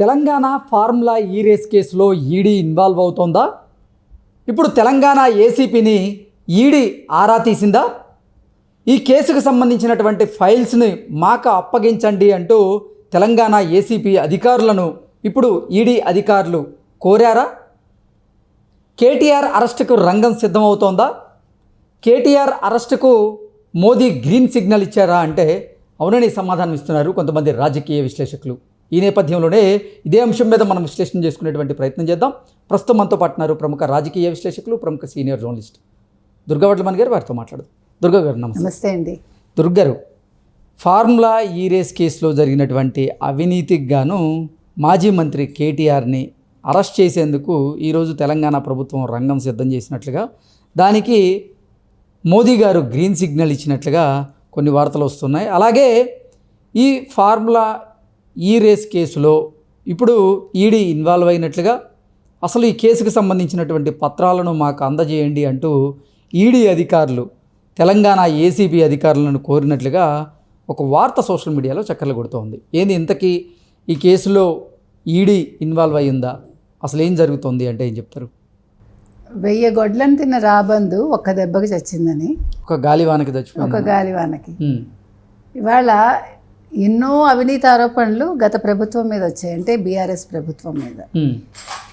Telangana formula E race కేసులో ED involve అవుతోందా? ఇప్పుడు తెలంగాణ ఏసీపీని ఈడీ ఆరా తీసిందా? ఈ కేసుకు సంబంధించినటువంటి ఫైల్స్ని మాకు అప్పగించండి అంటూ తెలంగాణ ఏసీపీ అధికారులను ఇప్పుడు ఈడీ అధికారులు కోరారా? కేటీఆర్ అరెస్టుకు రంగం సిద్ధమవుతోందా? కేటీఆర్ అరెస్టుకు మోదీ గ్రీన్ సిగ్నల్ ఇచ్చారా అంటే అవునని సమాధానం ఇస్తున్నారు కొంతమంది రాజకీయ విశ్లేషకులు. ఈ నేపథ్యంలోనే ఇదే అంశం మీద మనం విశ్లేషణ చేసుకునేటువంటి ప్రయత్నం చేద్దాం. ప్రస్తుతం మనతో పాటున్నారు ప్రముఖ రాజకీయ విశ్లేషకులు ప్రముఖ సీనియర్ జర్నలిస్ట్ దుర్గావడ్లమణి గారు వారితో మాట్లాడు దుర్గా గారు నమస్తే. నమస్తే అండి. దుర్గారు ఫార్ములా ఈ రేస్ కేసులో జరిగినటువంటి అవినీతికి గాను మాజీ మంత్రి కేటీఆర్ని అరెస్ట్ చేసేందుకు ఈరోజు తెలంగాణ ప్రభుత్వం రంగం సిద్ధం చేసినట్లుగా దానికి మోదీ గారు గ్రీన్ సిగ్నల్ ఇచ్చినట్లుగా కొన్ని వార్తలు వస్తున్నాయి. అలాగే ఈ ఫార్ములా ఈ రేస్ కేసులో ఇప్పుడు ఈడీ ఇన్వాల్వ్ అయినట్లుగా అసలు ఈ కేసుకు సంబంధించినటువంటి పత్రాలను మాకు అందజేయండి అంటూ ఈడీ అధికారులు తెలంగాణ ఏసీబీ అధికారులను కోరినట్లుగా ఒక వార్త సోషల్ మీడియాలో చక్కర్లు కొడుతోంది ఏంది ఇంతకీ ఈ కేసులో ఈడీ ఇన్వాల్వ్ అయ్యిందా? అసలు ఏం జరుగుతోంది అంటే ఏం చెప్తారు? వెయ్యి గొడ్లను తిన్న రాబందు ఒక్క దెబ్బకి చచ్చిందని. ఒక గాలివానకి ఒక చచ్చిపోయింది గాలివానకి. ఉమ్, ఇవాళ ఎన్నో అవినీతి ఆరోపణలు గత ప్రభుత్వం మీద వచ్చాయి. అంటే బీఆర్ఎస్ ప్రభుత్వం మీద.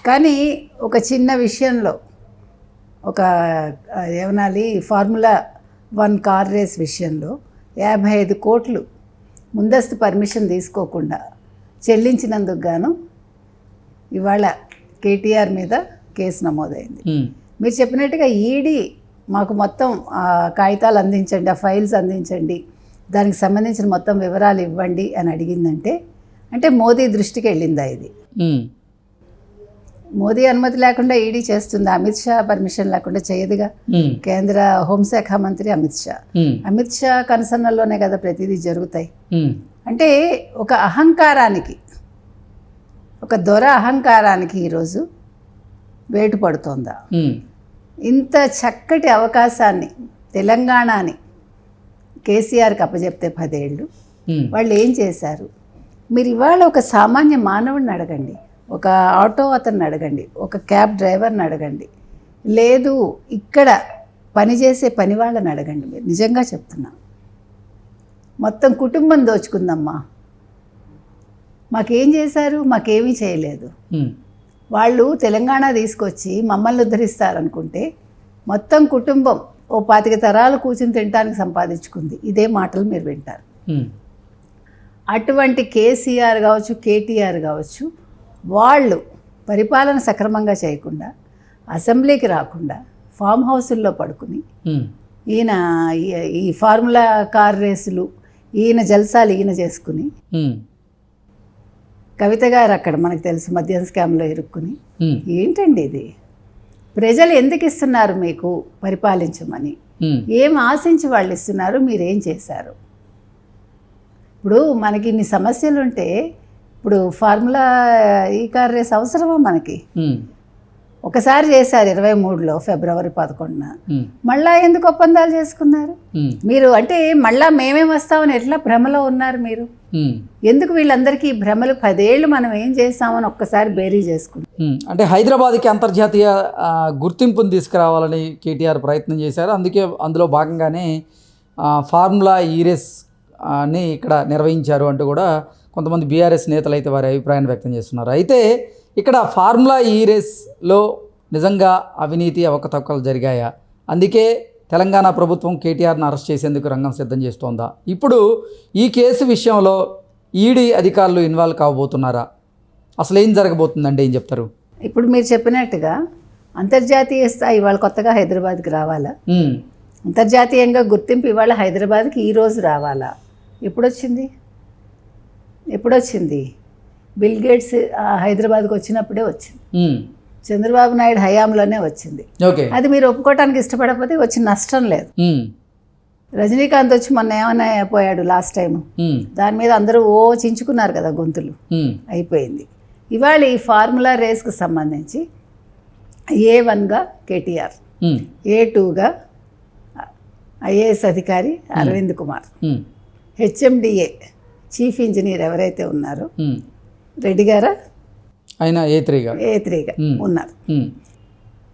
కానీ ఒక చిన్న విషయంలో ఒక ఏమనాలి ఫార్ములా వన్ కార్ రేస్ విషయంలో యాభై ఐదు కోట్లు ముందస్తు పర్మిషన్ తీసుకోకుండా చెల్లించినందుకు గాను ఇవాళ కేటీఆర్ మీద కేసు నమోదైంది. మీరు చెప్పినట్టుగా ఈడీ మాకు మొత్తం కాగితాలు అందించండి ఆ ఫైల్స్ అందించండి దానికి సంబంధించిన మొత్తం వివరాలు ఇవ్వండి అని అడిగిందంటే అంటే మోదీ దృష్టికి వెళ్ళిందా ఇది? మోదీ అనుమతి లేకుండా ఈడీ చేస్తుంది అమిత్ షా పర్మిషన్ లేకుండా చేయదుగా. కేంద్ర హోంశాఖ మంత్రి అమిత్ షా. అమిత్ షా కన్సర్న్లోనే కదా ప్రతిదీ జరుగుతాయి. అంటే ఒక అహంకారానికి ఒక దొర అహంకారానికి ఈరోజు వేటు పడుతోందా ఇంత చక్కటి అవకాశాన్ని తెలంగాణని కేసీఆర్కి అప్పచెప్తే పదేళ్ళు. వాళ్ళు ఏం చేశారు? మీరు ఇవాళ ఒక సామాన్య మానవుడిని అడగండి. ఒక ఆటో అతన్ని అడగండి. ఒక క్యాబ్ డ్రైవర్ని అడగండి. లేదు ఇక్కడ పనిచేసే పని వాళ్ళని అడగండి. మీరు నిజంగా చెప్తున్నా. మొత్తం కుటుంబం దోచుకుందమ్మా. మాకేం చేశారు? మాకేమీ చేయలేదు. వాళ్ళు తెలంగాణ తీసుకొచ్చి మమ్మల్ని ఉద్ధరిస్తారనుకుంటే మొత్తం కుటుంబం ఓ పాతిక తరాలు కూర్చుని తినడానికి సంపాదించుకుంది. ఇదే మాటలు మీరు వింటారు. అటువంటి కేసీఆర్ కావచ్చు కేటీఆర్ కావచ్చు వాళ్ళు పరిపాలన సక్రమంగా చేయకుండా అసెంబ్లీకి రాకుండా ఫామ్ హౌసుల్లో పడుకుని ఈయన ఈ- ఫార్ములా కార్ రేసులు ఈయన జల్సాలు ఈయన చేసుకుని కవిత గారు అక్కడ మనకు తెలుసు మద్యం స్కామ్లో ఇరుక్కుని. ఏంటండి ఇది? ప్రజలు ఎందుకు ఇస్తున్నారు మీకు పరిపాలించమని? ఏం ఆశించి వాళ్ళు ఇస్తున్నారు? మీరేం చేశారు? ఇప్పుడు మనకి ఇన్ని సమస్యలు ఉంటే ఇప్పుడు ఫార్ములా ఈ కార్ రేస్ అవసరమా మనకి? ఒకసారి చేశారు ఇరవై మూడులో ఫిబ్రవరి పదకొండున. మళ్ళా ఎందుకు ఒప్పందాలు చేసుకున్నారు? మీరు అంటే మళ్ళా మేమే వస్తామని ఎట్లా భ్రమలో ఉన్నారు మీరు? ఎందుకు వీళ్ళందరికీ భ్రమలు పదేళ్ళు మనం ఏం చేస్తామని ఒక్కసారి బేరీ చేసుకుంటాం. ఉమ్, అంటే హైదరాబాద్కి అంతర్జాతీయ గుర్తింపును తీసుకురావాలని కేటీఆర్ ప్రయత్నం చేశారు. అందుకే అందులో భాగంగానే ఫార్ములా ఈరెస్ అని ఇక్కడ నిర్వహించారు అంటూ కూడా కొంతమంది బీఆర్ఎస్ నేతలు అయితే వారి అభిప్రాయాన్ని వ్యక్తం చేస్తున్నారు. అయితే ఇక్కడ ఫార్ములా ఈరెస్లో నిజంగా అవినీతి అవకతవకలు జరిగాయా? అందుకే తెలంగాణ ప్రభుత్వం కేటీఆర్ను అరెస్ట్ చేసేందుకు రంగం సిద్ధం చేస్తోందా? ఇప్పుడు ఈ కేసు విషయంలో ఈడీ అధికారులు ఇన్వాల్వ్ కాబోతున్నారా అసలు ఏం జరగబోతుందంటే ఏం చెప్తారు? ఇప్పుడు మీరు చెప్పినట్టుగా అంతర్జాతీయ స్థాయి ఇవాళ కొత్తగా హైదరాబాద్కి రావాలా? అంతర్జాతీయంగా గుర్తింపు ఇవాళ హైదరాబాద్కి ఈ రోజు రావాలా? ఎప్పుడొచ్చింది? ఎప్పుడొచ్చింది? బిల్ గేట్స్ హైదరాబాద్కి వచ్చినప్పుడే వచ్చింది. చంద్రబాబు నాయుడు హయాంలోనే వచ్చింది. అది మీరు ఒప్పుకోవటానికి ఇష్టపడకపోతే వచ్చి నష్టం లేదు. రజనీకాంత్ వచ్చి మొన్న ఏమన్నా అయిపోయాడు లాస్ట్ టైం దాని మీద అందరూ ఓ చించుకున్నారు కదా గొంతులు. అయిపోయింది. ఇవాళ ఈ ఫార్ములా రేస్కి సంబంధించి ఏ వన్గా కేటీఆర్ ఏ టూగా ఐఏఎస్ అధికారి Arvind Kumar. HMDA chief engineer ఎవరైతే ఉన్నారో రెడ్డి గారా? ఆయన ఏ త్రీగా ఏ త్రీగా. ఉన్నారు.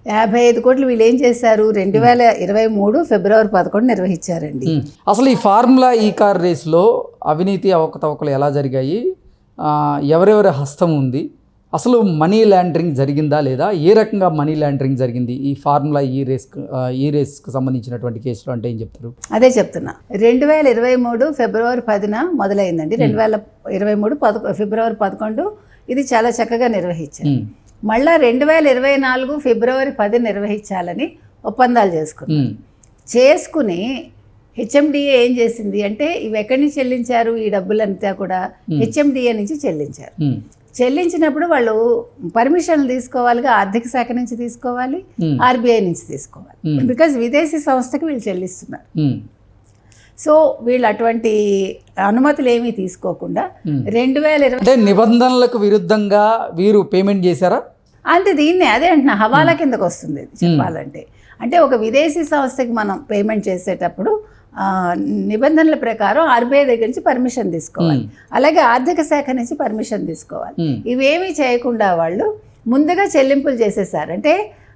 యాభై ఐదు కోట్లు వీళ్ళు ఏం చేశారు? రెండు వేల ఇరవై మూడు ఫిబ్రవరి పదకొండు నిర్వహించారండి. అసలు ఈ ఫార్ములా ఈ కార్ రేస్లో అవినీతి అవకతవకలు ఎలా జరిగాయి? ఎవరెవరి హస్తం ఉంది? అసలు మనీ లాండరింగ్ జరిగిందా లేదా? ఏ రకంగా మనీ లాండరింగ్ జరిగింది? ఈ ఫార్ములా ఈ రేస్ ఈ రేస్కి సంబంధించినటువంటి కేసులో అంటే ఏం చెప్తారు? అదే చెప్తున్నా. రెండు వేల ఇరవై మూడు ఫిబ్రవరి పదిన మొదలైందండి. రెండు వేల ఇరవై మూడు పదకొ ఫిబ్రవరి పదకొండు ఇది చాలా చక్కగా నిర్వహించారు. మళ్ళా రెండు వేల ఇరవై నాలుగు ఫిబ్రవరి పది నిర్వహించాలని ఒప్పందాలు చేసుకున్నారు. చేసుకుని హెచ్ఎండిఏ ఏం చేసింది అంటే ఇవి ఎక్కడి నుంచి చెల్లించారు? ఈ డబ్బులంతా కూడా హెచ్ఎండిఏ నుంచి చెల్లించారు. చెల్లించినప్పుడు వాళ్ళు పర్మిషన్లు తీసుకోవాలిగా ఆర్థిక శాఖ నుంచి తీసుకోవాలి Hmm. ఆర్బీఐ నుంచి తీసుకోవాలి. బికాజ్ విదేశీ సంస్థకి వీళ్ళు చెల్లిస్తున్నారు. సో వీళ్ళు అటువంటి అనుమతులు ఏమీ తీసుకోకుండా Hmm. రెండు వేల ఇరవై అంటే నిబంధనలకు విరుద్ధంగా వీరు పేమెంట్ చేశారా? అంటే దీన్ని అదే అంటున్నా హవాలా కిందకు వస్తుంది చెప్పాలంటే. అంటే ఒక విదేశీ సంస్థకి మనం పేమెంట్ చేసేటప్పుడు నిబంధనల ప్రకారం ఆర్బీఐ దగ్గర నుంచి పర్మిషన్ తీసుకోవాలి. అలాగే ఆర్థిక శాఖ నుంచి పర్మిషన్ తీసుకోవాలి. ఇవేమీ చేయకుండా వాళ్ళు ముందుగా చెల్లింపులు చేసేసారు. అంటే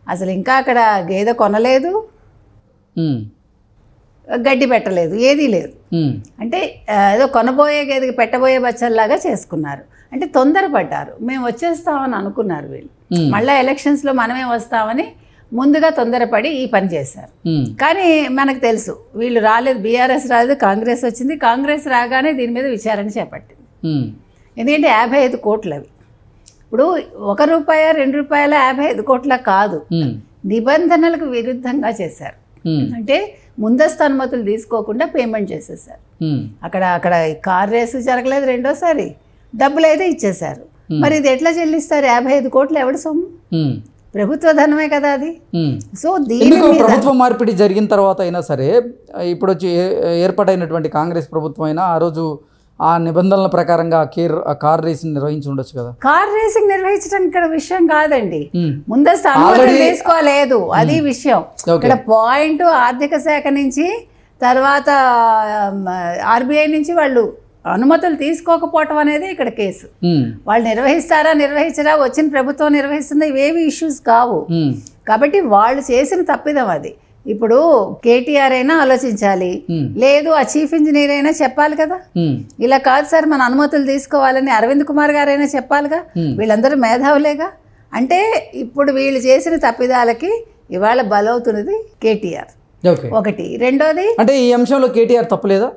అసలు ఇంకా అక్కడ గేదె కొనలేదు. గడ్డి పెట్టలేదు. ఏదీ లేదు. అంటే ఏదో కొనబోయే గేదెకి పెట్టబోయే బచ్చల్లాగా చేసుకున్నారు. అంటే తొందరపడ్డారు. మేము వచ్చేస్తామని అనుకున్నారు వీళ్ళు. మళ్ళీ ఎలక్షన్స్లో మనమే వస్తామని ముందుగా తొందరపడి ఈ పని చేశారు. కానీ మనకు తెలుసు వీళ్ళు రాలేదు బీఆర్ఎస్ రాలేదు కాంగ్రెస్ వచ్చింది. కాంగ్రెస్ రాగానే దీని మీద విచారణ చేపట్టింది. ఎందుకంటే యాభై ఐదు కోట్లు అవి. ఇప్పుడు ఒక రూపాయ రెండు రూపాయల యాభై ఐదు కోట్ల కాదు. నిబంధనలకు విరుద్ధంగా చేశారు. అంటే ముందస్తు అనుమతులు తీసుకోకుండా పేమెంట్ చేసేసారు అక్కడ అక్కడ కార్ రేసు జరగలేదు రెండోసారి. డబ్బులు అయితే ఇచ్చేశారు మరి ఇది ఎట్లా చెల్లిస్తారు? యాభై ఐదు కోట్లు ఎవడు సొమ్ము? ప్రభుత్వ ధనమే కదా అది. సో దీని ప్రభుత్వ మార్పిడి జరిగిన తర్వాత అయినా సరే ఇప్పుడు వచ్చి ఏర్పాటైనటువంటి కాంగ్రెస్ ప్రభుత్వం అయినా ఆ రోజు ఆ నిబంధనల ప్రకారంగా కేర్ కార్ రేస్ని నిర్వహించి ఉండొచ్చు కదా. కార్ రేసింగ్ నిర్వహించడం ఇక్కడ విషయం కాదండి. ముందస్తు Already- తీసుకోలేదు అది విషయం. ఇక్కడ పాయింట్ ఆర్థిక శాఖ నుంచి తర్వాత ఆర్బీఐ నుంచి వాళ్ళు అనుమతులు తీసుకోకపోవటం అనేది ఇక్కడ కేసు. వాళ్ళు నిర్వహిస్తారా నిర్వహించరా వచ్చిన ప్రభుత్వం నిర్వహిస్తుందా ఇవేవి ఇష్యూస్ కావు. కాబట్టి వాళ్ళు చేసిన తప్పిదం అది. ఇప్పుడు కేటీఆర్ అయినా ఆలోచించాలి. లేదు ఆ చీఫ్ ఇంజనీర్ అయినా చెప్పాలి కదా. ఇలా కాదు సార్ మన అనుమతులు తీసుకోవాలని అరవింద్ కుమార్ గారైనా చెప్పాలిగా. వీళ్ళందరూ మేధావులేగా? అంటే ఇప్పుడు వీళ్ళు చేసిన తప్పిదాలకి ఇవాళ బలవుతున్నది కేటీఆర్. ఒకటి. రెండోది అంటే ఈ అంశంలో కేటీఆర్ తప్పలేదా?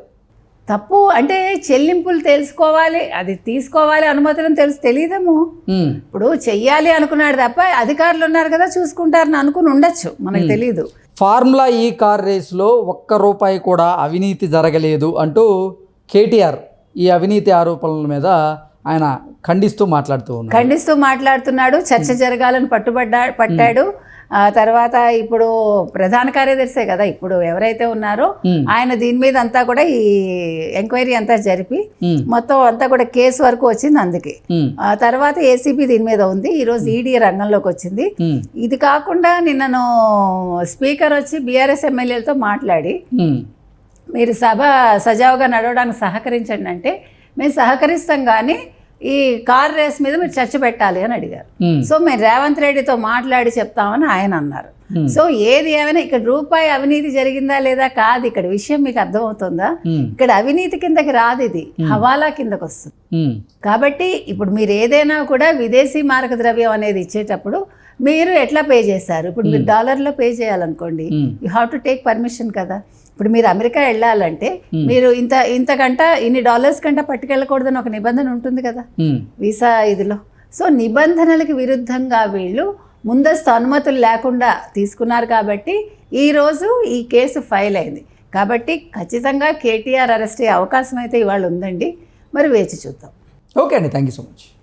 తప్పు అంటే చెల్లింపులు తెలుసుకోవాలి అది తీసుకోవాలి అనుమతులను తెలుసు తెలియదేమో ఇప్పుడు చెయ్యాలి అనుకున్నాడు తప్ప అధికారులు ఉన్నారు కదా చూసుకుంటారని అనుకుని ఉండొచ్చు మనకు తెలియదు ఫార్ములా ఈ కార్ రేస్లో ఒక్క రూపాయి కూడా అవినీతి జరగలేదు అంటూ కేటీఆర్ ఈ అవినీతి ఆరోపణల మీద ఆయన ఖండిస్తూ మాట్లాడుతూ ఖండిస్తూ మాట్లాడుతున్నాడు చర్చ జరగాలని పట్టుబడ్డా పట్టాడు. ఆ తర్వాత ఇప్పుడు ప్రధాన కార్యదర్శే కదా ఇప్పుడు ఎవరైతే ఉన్నారో. ఆయన దీని మీద అంతా కూడా ఈ ఎంక్వైరీ అంతా జరిపి మొత్తం అంతా కూడా కేసు వరకు వచ్చింది అందుకే. ఆ తర్వాత ఏసీబీ దీని మీద ఉంది ఈరోజు ఈడీ రంగంలోకి వచ్చింది. ఇది కాకుండా నిన్నను స్పీకర్ వచ్చి బీఆర్ఎస్ ఎమ్మెల్యేలతో మాట్లాడి మీరు సభ సజావుగా నడవడానికి సహకరించండి అంటే మేము సహకరిస్తాం కానీ ఈ కార్ రేస్ మీద మీరు చర్చ పెట్టాలి అని అడిగారు. సో మేము రేవంత్ రెడ్డితో మాట్లాడి చెప్తామని ఆయన అన్నారు. సో ఏది ఏమైనా ఇక్కడ రూపాయి అవినీతి జరిగిందా లేదా కాదు ఇక్కడ విషయం మీకు అర్థమవుతుందా? ఇక్కడ అవినీతి కిందకి రాదు ఇది. హవాలా కిందకు వస్తుంది. కాబట్టి ఇప్పుడు మీరు ఏదైనా కూడా విదేశీ మారక ద్రవ్యం అనేది ఇచ్చేటప్పుడు మీరు ఎట్లా పే చేశారు? ఇప్పుడు మీరు డాలర్లో pay చేయాలనుకోండి. You have to take permission కదా. ఇప్పుడు మీరు అమెరికా వెళ్ళాలంటే మీరు ఇంత ఇంతకంట ఇన్ని డాలర్స్ కంట పట్టుకెళ్ళకూడదని ఒక నిబంధన ఉంటుంది కదా? వీసా ఇదిలో. సో నిబంధనలకు విరుద్ధంగా వీళ్ళు ముందస్తు అనుమతులు లేకుండా తీసుకున్నారు కాబట్టి ఈరోజు ఈ కేసు ఫైల్ అయింది. కాబట్టి ఖచ్చితంగా కేటీఆర్ అరెస్ట్ అయ్యే అవకాశం అయితే ఇవాళ ఉందండి. మరి వేచి చూద్దాం. ఓకే అండి. Thank you so much.